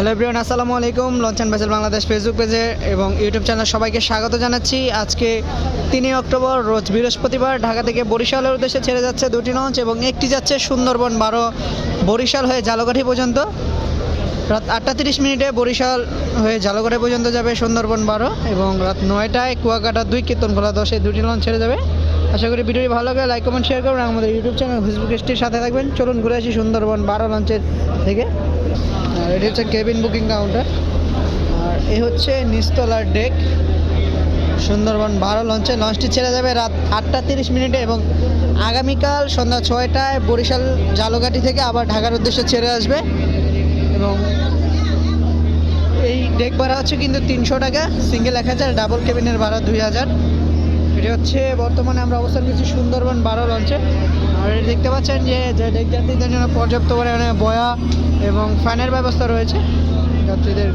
Hello everyone, আসসালামু আলাইকুম। লঞ্চান vessel Bangladesh Facebook পেজে এবং ইউটিউব চ্যানেল সবাইকে স্বাগত জানাচ্ছি। আজকে তিনই অক্টোবর, রোজ বৃহস্পতিবার, ঢাকা থেকে বরিশালের উদ্দেশ্যে ছেড়ে যাচ্ছে দুটি লঞ্চ এবং একটি যাচ্ছে সুন্দরবন বারো, বরিশাল হয়ে জালকাঠি পর্যন্ত। রাত আটটা তিরিশ মিনিটে বরিশাল হয়ে জালকাঠি পর্যন্ত যাবে সুন্দরবন বারো এবং রাত নয়টায় কুয়াকাটা দুই, কীর্তনখোলা দশে দুটি লঞ্চ ছেড়ে যাবে। আশা করি ভিডিওটি ভালো লাগে লাইক, কমেন্ট শেয়ার করবেন। আমাদের ইউটিউব চ্যানেল, ফেসবুক পেজটির সাথে থাকবেন। চলুন ঘুরে আসি সুন্দরবন বারো লঞ্চের থেকে এটি হচ্ছে কেবিন বুকিং কাউন্টার। আর এ হচ্ছে নিস্তলার ডেক। সুন্দরবন বারো লঞ্চে লঞ্চটি ছেড়ে যাবে রাত আটটা তিরিশ মিনিটে এবং আগামীকাল সন্ধ্যা ছয়টায় বরিশাল জালঘাটি থেকে আবার ঢাকার উদ্দেশ্যে ছেড়ে আসবে। এবং এই ডেক ভাড়া হচ্ছে কিন্তু তিনশো টাকা, সিঙ্গেল এক হাজার, ডাবল কেবিনের ভাড়া দুই হাজার। এটি হচ্ছে বর্তমানে আমরা অবস্থান করছি সুন্দরবন বারো লঞ্চে। আর দেখতে পাচ্ছেন যে যাত্রীদের জন্য পর্যাপ্ত পরিমাণে বয়া এবং ফ্যানের ব্যবস্থা রয়েছে যাত্রীদের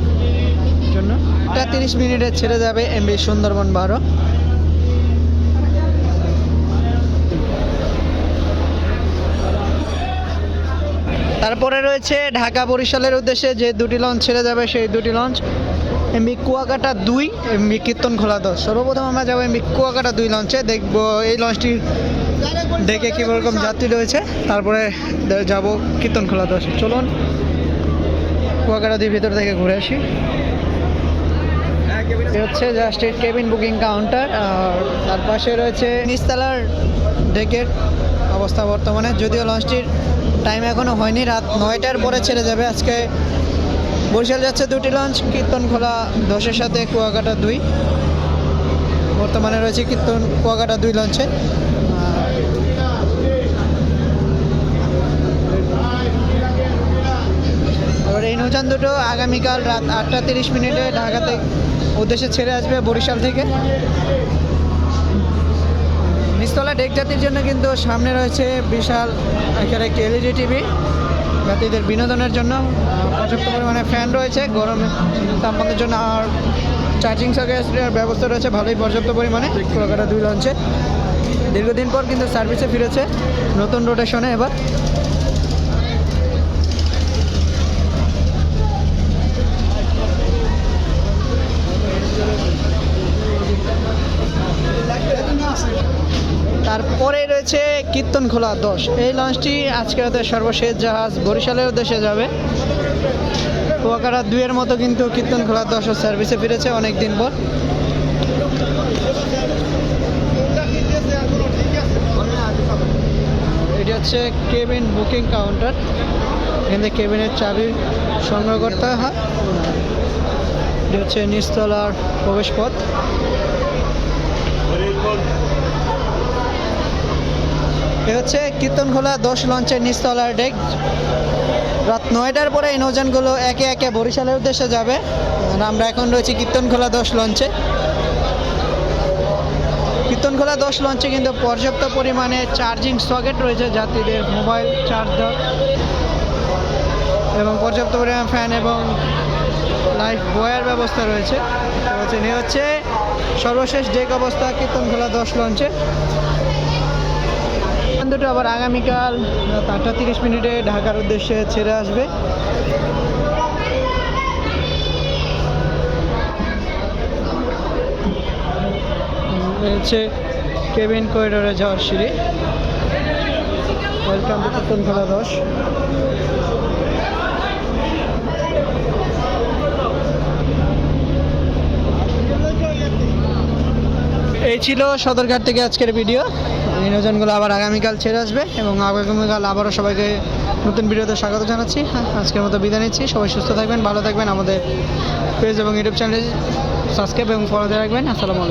জন্য। এটা তিরিশ মিনিটে ছেড়ে যাবে এমবি সুন্দরবন বারো। তারপরে রয়েছে ঢাকা বরিশালের উদ্দেশ্যে যে দুটি লঞ্চ ছেড়ে যাবে সেই দুটি লঞ্চ। এমবি কুয়াকাটা দুই, এমবি কীর্তন খোলা দশ। সর্বপ্রথম আমরা যাব এমবি কুয়াকাটা দুই লঞ্চে, দেখব এই লঞ্চটি দেখে কী রকম যাত্রী রয়েছে। তারপরে যাব কীর্তন খোলা দশ। চলুন কুয়াকাটা দুই ভিতর থেকে ঘুরে আসি। হচ্ছে জাস্ট এর কেবিন বুকিং কাউন্টার আর তার পাশে রয়েছে নিস্তালার ডেকের অবস্থা বর্তমানে। যদিও লঞ্চটির টাইম এখনও হয়নি, রাত নয়টার পরে ছেড়ে যাবে। আজকে বরিশাল যাচ্ছে দুটি লঞ্চ, কীর্তন খোলা দশের সাথে, কুয়াকাটা দুই। বর্তমানে রয়েছে কীর্তন, কুয়াকাটা দুই লঞ্চে। এই নৌযান দুটো আগামীকাল রাত আটটা তিরিশ মিনিটে ঢাকাতে উদ্দেশ্যে ছেড়ে আসবে বরিশাল থেকে। নিচতলা ডেক জাতির জন্য কিন্তু সামনে রয়েছে বিশাল এখানে একটি এলইডি টিভি। যাত্রীদের বিনোদনের জন্য পর্যাপ্ত পরিমাণে ফ্যান রয়েছে, গরমে তাপমাত্রার জন্য আর চার্জিং সকেটের ব্যবস্থা রয়েছে, ভালোই পর্যাপ্ত পরিমাণে, কলকাতা দুই লঞ্চে। দীর্ঘদিন পর কিন্তু সার্ভিসে ফিরেছে, নতুন রোটেশনে এবার। তারপরে রয়েছে কীর্তন খোলা দশ। এই লঞ্চটি আজকে সর্বশেষ জাহাজ বরিশালের উদ্দেশ্যে যাবে। কুয়াকাটা দুইয়ের মতো কিন্তু কীর্তন খোলা দশ সার্ভিসে ফিরেছে অনেক দিন পর। এটি হচ্ছে কেবিন বুকিং কাউন্টার। এখানে কেবিনের চাবি সংগ্রহ করতে হয়। এটি হচ্ছে নিচতলার প্রবেশ পথ এ হচ্ছে কীর্তনখোলা দশ লঞ্চের নিচতলার ডেক। রাত নয়টার পরে এই নৌযানগুলো একে একে বরিশালের উদ্দেশ্যে যাবে। আর আমরা এখন রয়েছি কীর্তনখোলা দশ লঞ্চে। কীর্তনখোলা দশ লঞ্চে কিন্তু পর্যাপ্ত পরিমাণে চার্জিং সকেট রয়েছে, যাত্রীদের মোবাইল চার্জ এবং পর্যাপ্ত পরিমাণ ফ্যান এবং লাইফ বয়ার ব্যবস্থা রয়েছে। এ হচ্ছে সর্বশেষ ডেক অবস্থা কীর্তনখোলা দশ লঞ্চে। বিমান দুটো আবার আগামীকাল আটটা তিরিশ মিনিটে ঢাকার উদ্দেশ্যে ছেড়ে আসবে। হচ্ছে কেবিন করিডোরে যাওয়ার সিঁড়ি। ওয়েলকাম টু কীর্তনখোলা দশ। এই ছিল সদরঘাট থেকে আজকের ভিডিও। এই নজনগুলো আবার আগামীকাল ছেড়ে আসবে এবং আগামীকাল আবারও সবাইকে নতুন ভিডিওতে স্বাগত জানাচ্ছি। হ্যাঁ, আজকের মতো বিদায় নিচ্ছি। সবাই সুস্থ থাকবেন ভালো থাকবেন। আমাদের পেজ এবং ইউটিউব চ্যানেল সাবস্ক্রাইব এবং ফলো দিয়ে রাখবেন। আসসালামু